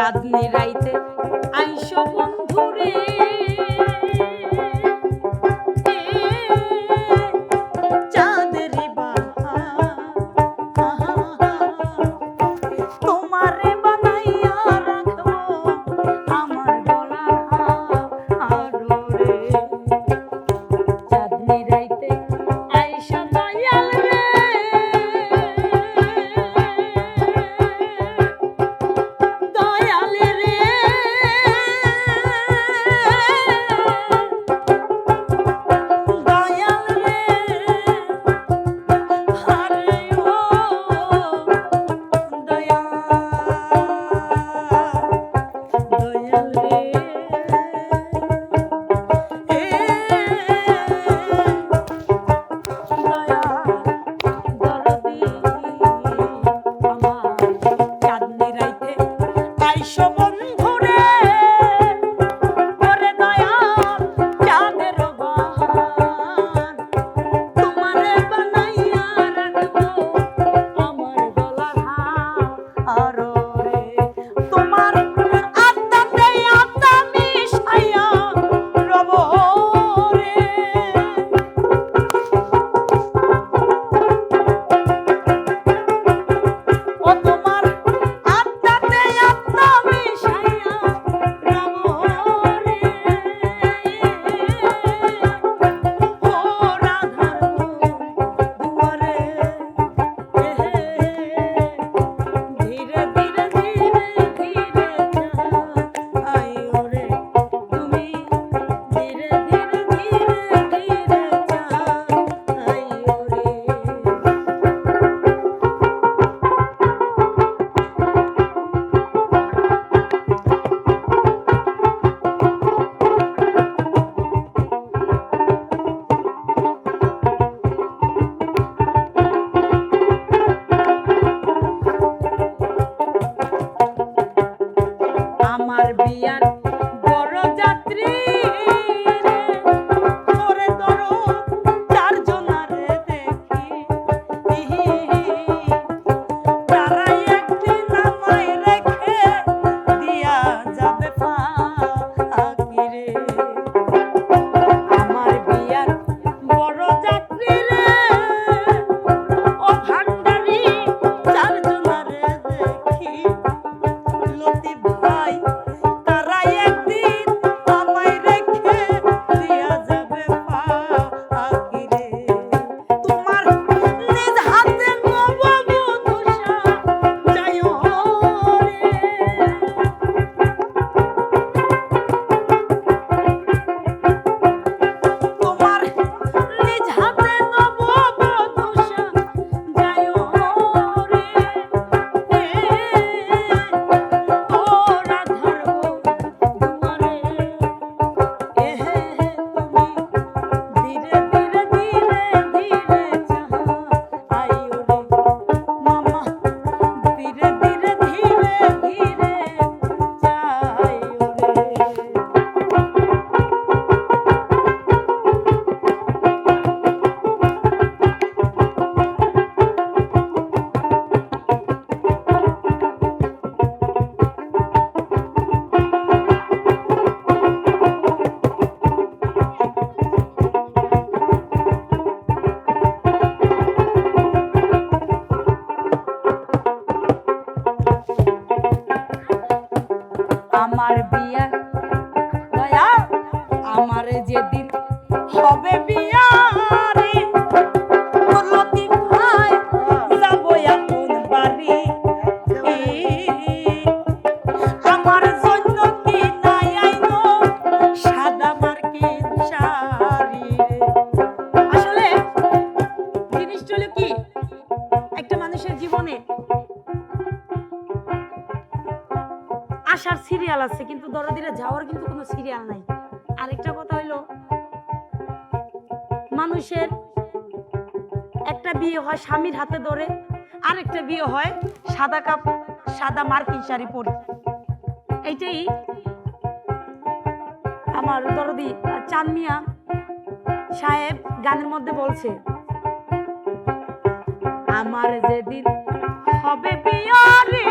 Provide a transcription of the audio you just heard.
চাঁদনি রাইতে আইসো বন্ধুরে। আইসো আমার বিয়া। দয়া আমার যেদিন হবে বিয়া আসার সিরিয়াল আছে, কিন্তু দরদিরা যাওয়ার কিন্তু কোনো সিরিয়াল নাই। আরেকটা কথা হইল, মানুষের একটা বিয়ে হয় স্বামীর হাতে ধরে, আরেকটা বিয়ে হয় সাদা কাপ, সাদা মার্কিন শাড়ি পরে। এইটাই আমার দরদি চাঁদ মিয়া সাহেব গানের মধ্যে বলছে, আমার যেদিন হবে বিয়ারে